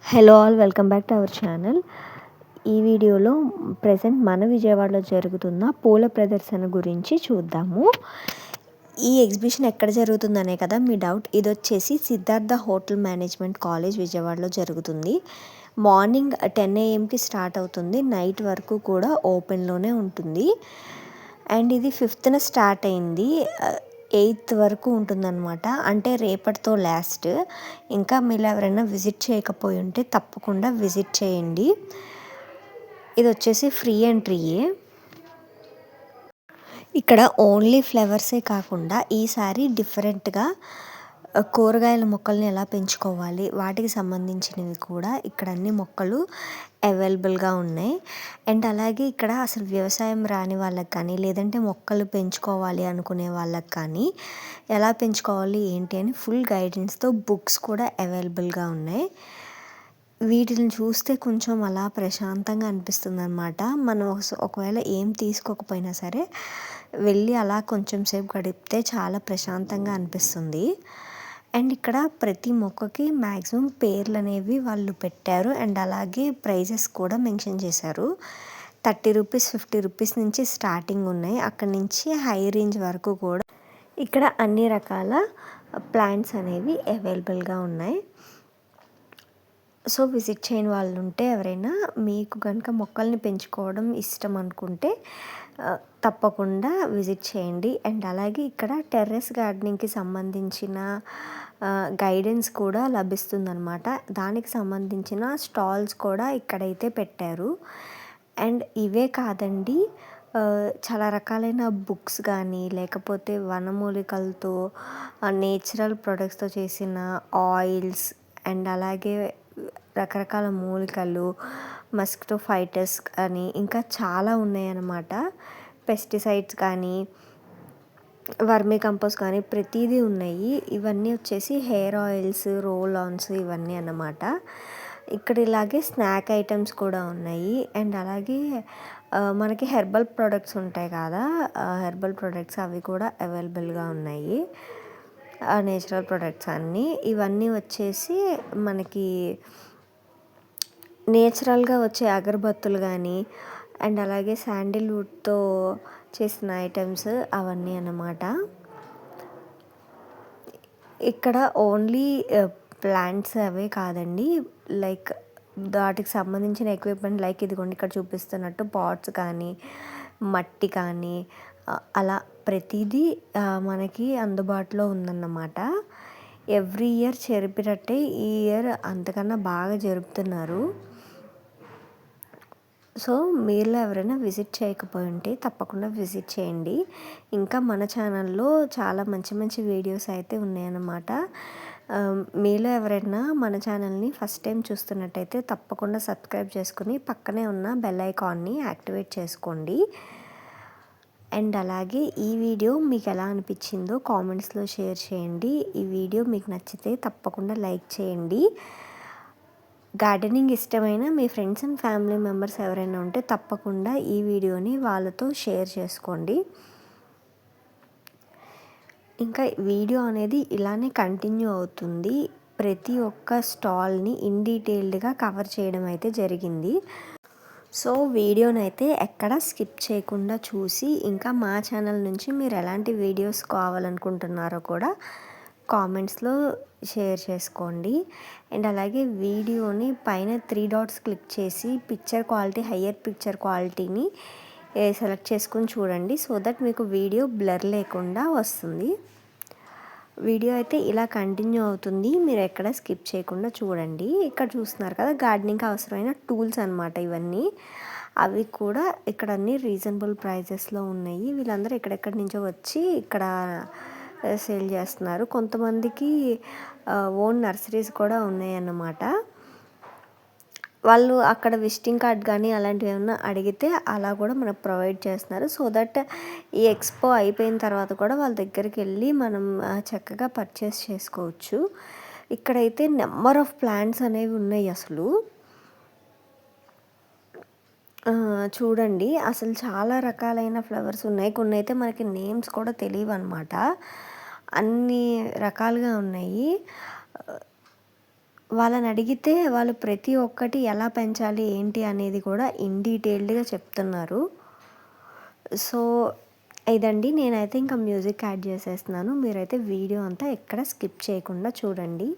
Hello all welcome back to our channel. ఈ వీడియోలో present మన విజయవాడలో జరుగుతున్న పూల ప్రదర్శన గురించి చూద్దాము. ఈ ఎగ్జిబిషన్ ఎక్కడ జరుగుతుందనే కదా మీ డౌట్. ఇది వచ్చేసి సిద్ధార్థ హోటల్ మేనేజ్మెంట్ కాలేజ్ విజయవాడలో జరుగుతుంది. మార్నింగ్ టెన్ ఏఎంకి స్టార్ట్ అవుతుంది. నైట్ వరకు కూడా ఓపెన్లోనే ఉంటుంది. అండ్ ఇది ఫిఫ్త్న స్టార్ట్ అయింది. ఎయిత్ వరకు ఉంటుందన్నమాట. అంటే రేపటితో లాస్ట్. ఇంకా మీరు ఎవరైనా విజిట్ చేయకపోయి ఉంటే తప్పకుండా విజిట్ చేయండి. ఇది వచ్చేసి ఫ్రీ ఎంట్రీయే ఇక్కడ ఓన్లీ ఫ్లవర్సే కాకుండా ఈసారి డిఫరెంట్గా కూరగాయల మొక్కల్ని ఎలా పెంచుకోవాలి వాటికి సంబంధించినవి కూడా ఇక్కడ అన్ని మొక్కలు అవైలబుల్గా ఉన్నాయి. అండ్ అలాగే ఇక్కడ అసలు వ్యవసాయం రాని వాళ్ళకి కానీ లేదంటే మొక్కలు పెంచుకోవాలి అనుకునే వాళ్ళకి కానీ ఎలా పెంచుకోవాలి ఏంటి అని ఫుల్ గైడెన్స్తో బుక్స్ కూడా అవైలబుల్గా ఉన్నాయి. వీటిని చూస్తే కొంచెం అలా ప్రశాంతంగా అనిపిస్తుంది అనమాట మనం ఒకవేళ ఏం తీసుకోకపోయినా సరే వెళ్ళి అలా కొంచెం సేపు గడిపితే చాలా ప్రశాంతంగా అనిపిస్తుంది. అండ్ ఇక్కడ ప్రతి మొక్కకి మ్యాక్సిమం పేర్లు అనేవి వాళ్ళు పెట్టారు. అండ్ అలాగే ప్రైజెస్ కూడా మెన్షన్ చేశారు. థర్టీ రూపీస్ ఫిఫ్టీ రూపీస్ నుంచి స్టార్టింగ్ ఉన్నాయి. అక్కడి నుంచి హై రేంజ్ వరకు కూడా ఇక్కడ అన్ని రకాల ప్లాంట్స్ అనేవి అవైలబుల్గా ఉన్నాయి. సో విజిట్ చేయని వాళ్ళు ఉంటే ఎవరైనా మీకు కనుక మొక్కల్ని పెంచుకోవడం ఇష్టం అనుకుంటే తప్పకుండా విజిట్ చేయండి. అండ్ అలాగే ఇక్కడ టెర్రస్ గార్డెనింగ్కి సంబంధించిన గైడెన్స్ కూడా లభిస్తుందనమాట దానికి సంబంధించిన స్టాల్స్ కూడా ఇక్కడైతే పెట్టారు. అండ్ ఇవే కాదండి చాలా రకాలైన బుక్స్ కానీ లేకపోతే వనమూలికలతో నేచురల్ ప్రొడక్ట్స్తో చేసిన ఆయిల్స్ అండ్ అలాగే రకరకాల మూలికలు మస్కిటో ఫైటర్స్ అని ఇంకా చాలా ఉన్నాయన్నమాట. పెస్టిసైడ్స్ కానీ వర్మీ కంపోస్ట్ కానీ ప్రతిదీ ఉన్నాయి. ఇవన్నీ వచ్చేసి హెయిర్ ఆయిల్స్ రోల్ ఆన్స్ ఇవన్నీ అన్నమాట. ఇక్కడ ఇలాగే స్నాక్ ఐటమ్స్ కూడా ఉన్నాయి. అండ్ అలాగే మనకి హెర్బల్ ప్రొడక్ట్స్ ఉంటాయి కదా హెర్బల్ ప్రొడక్ట్స్ అవి కూడా అవైలబుల్గా ఉన్నాయి. నేచురల్ ప్రొడక్ట్స్ అన్నీ. ఇవన్నీ వచ్చేసి మనకి నేచురల్గా వచ్చే అగరబత్తులు కానీ అండ్ అలాగే శాండిల్వుడ్తో చేసిన ఐటమ్స్ అవన్నీ అన్నమాట. ఇక్కడ ఓన్లీ ప్లాంట్స్ అవే కాదండి. లైక్ వాటికి సంబంధించిన ఎక్విప్మెంట్ లైక్ ఇదిగోండి ఇక్కడ చూపిస్తున్నట్టు పాట్స్ కానీ మట్టి కానీ అలా ప్రతిదీ మనకి అందుబాటులో ఉందన్నమాట. ఎవ్రీ ఇయర్ చెరిపినట్టే ఈ ఇయర్ అంతకన్నా బాగా జరుపుతున్నారు. సో మీలో ఎవరైనా విజిట్ చేయకపోయి ఉంటే తప్పకుండా విజిట్ చేయండి. ఇంకా మన ఛానల్లో చాలా మంచి మంచి వీడియోస్ అయితే ఉన్నాయన్నమాట. మీలో ఎవరైనా మన ఛానల్ని ఫస్ట్ టైం చూస్తున్నట్టయితే తప్పకుండా సబ్స్క్రైబ్ చేసుకుని పక్కనే ఉన్న బెల్ ఐకాన్ని యాక్టివేట్ చేసుకోండి. అండ్ అలాగే ఈ వీడియో మీకు ఎలా అనిపించిందో కామెంట్స్లో షేర్ చేయండి. ఈ వీడియో మీకు నచ్చితే తప్పకుండా లైక్ చేయండి. గార్డెనింగ్ ఇష్టమైన మీ ఫ్రెండ్స్ అండ్ ఫ్యామిలీ మెంబర్స్ ఎవరైనా ఉంటే తప్పకుండా ఈ వీడియోని వాళ్ళతో షేర్ చేసుకోండి. ఇంకా వీడియో అనేది ఇలానే కంటిన్యూ అవుతుంది. ప్రతి ఒక్క స్టాల్ని ఇన్ డీటెయిల్డ్గా కవర్ చేయడం అయితే జరిగింది. సో వీడియోనైతే ఎక్కడ స్కిప్ చేయకుండా చూసి ఇంకా మా ఛానల్ నుంచి మీరు ఎలాంటి వీడియోస్ కావాలనుకుంటున్నారో కూడా కామెంట్స్లో షేర్ చేసుకోండి. అండ్ అలాగే వీడియోని పైన త్రీ డాట్స్ క్లిక్ చేసి పిక్చర్ క్వాలిటీ హయ్యర్ పిక్చర్ క్వాలిటీని సెలెక్ట్ చేసుకొని చూడండి. సో దట్ మీకు వీడియో బ్లర్ లేకుండా వస్తుంది. వీడియో అయితే ఇలా కంటిన్యూ అవుతుంది. మీరు ఎక్కడ స్కిప్ చేయకుండా చూడండి. ఇక్కడ చూస్తున్నారు కదా గార్డెనింగ్కి అవసరమైన టూల్స్ అనమాట ఇవన్నీ. అవి కూడా ఇక్కడ అన్ని రీజనబుల్ ప్రైజెస్లో ఉన్నాయి. వీళ్ళందరూ ఎక్కడెక్కడి నుంచో వచ్చి ఇక్కడ సేల్ చేస్తున్నారు. కొంతమందికి ఓన్ నర్సరీస్ కూడా ఉన్నాయన్నమాట. వాళ్ళు అక్కడ విజిటింగ్ కార్డ్ కానీ అలాంటివి ఏమైనా అడిగితే అలా కూడా మనకు ప్రొవైడ్ చేస్తున్నారు. సో దట్ ఈ ఎక్స్పో అయిపోయిన తర్వాత కూడా వాళ్ళ దగ్గరికి వెళ్ళి మనం చక్కగా పర్చేస్ చేసుకోవచ్చు. ఇక్కడైతే నెంబర్ ఆఫ్ ప్లాంట్స్ అనేవి ఉన్నాయి అసలు. చూడండి. అసలు చాలా రకాలైన ఫ్లవర్స్ ఉన్నాయి. కొన్ని అయితే మనకి నేమ్స్ కూడా తెలియవు అనమాట అన్ని రకాలుగా ఉన్నాయి. వాళ్ళని అడిగితే వాళ్ళు ప్రతి ఒక్కటి ఎలా పెంచాలి ఏంటి అనేది కూడా ఇన్ డీటెయిల్డ్గా చెప్తున్నారు. సో ఇదండి. నేనైతే ఇంకా మ్యూజిక్ యాడ్ చేసేస్తున్నాను. మీరైతే వీడియో అంతా ఎక్కడ స్కిప్ చేయకుండా చూడండి.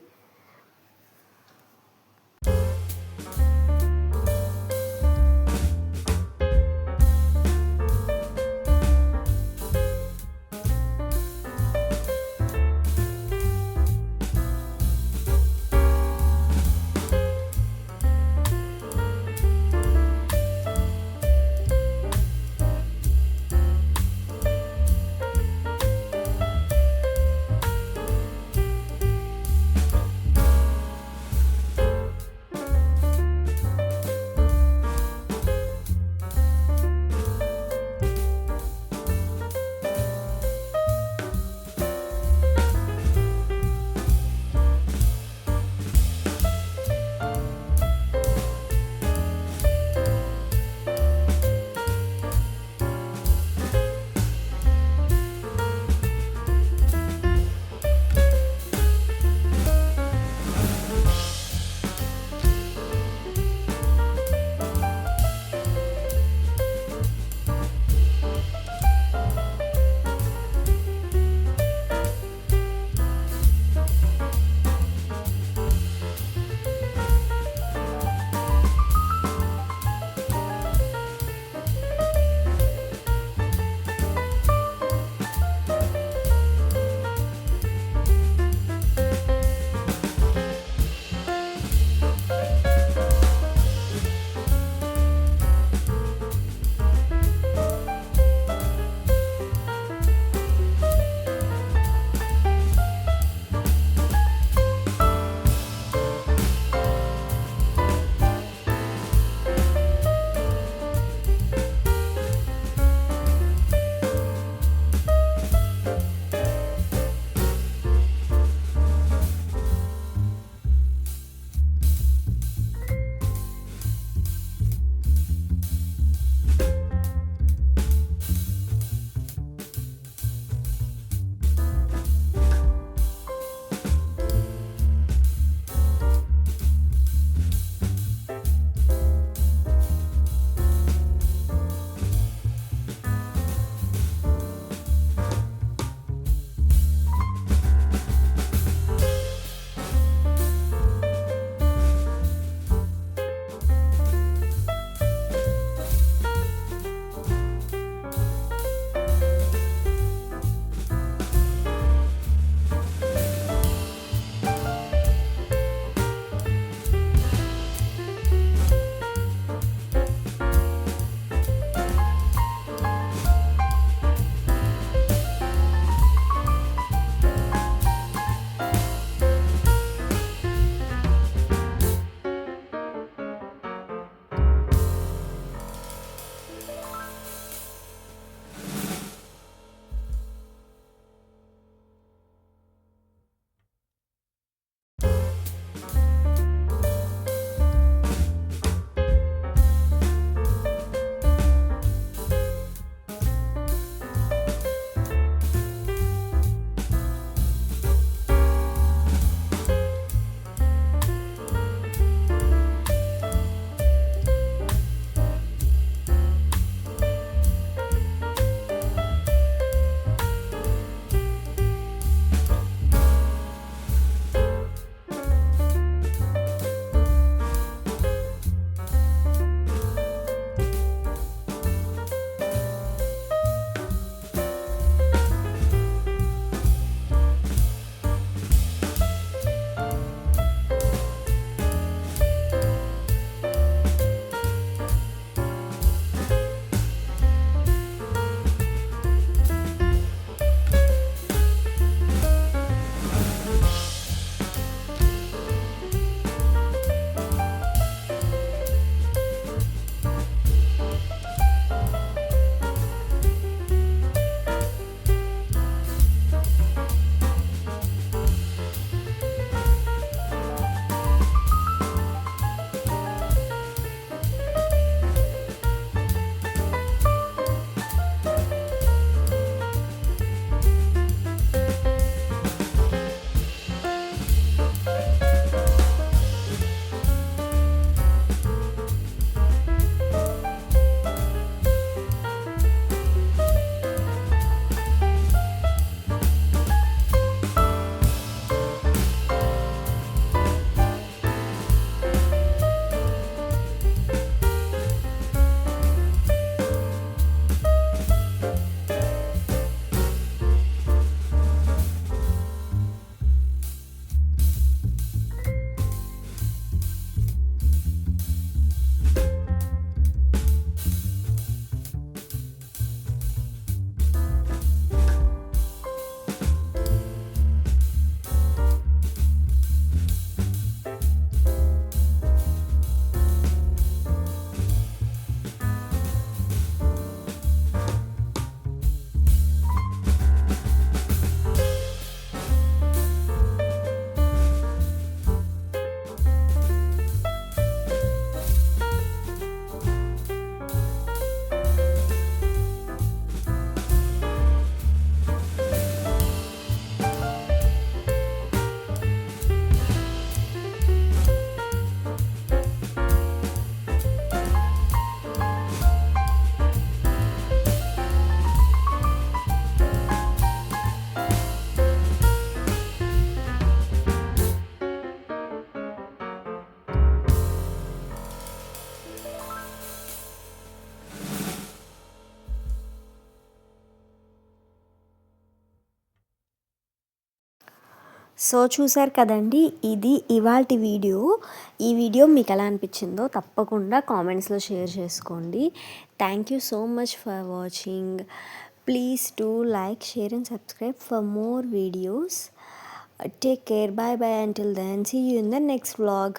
సో చూసారు కదండి ఇది ఇవాల్టి వీడియో. ఈ వీడియో మీకు ఎలా అనిపించిందో తప్పకుండా కామెంట్స్లో షేర్ చేసుకోండి. Thank you so much for watching please to like share and subscribe for more videos take care bye bye until then see you in the next vlog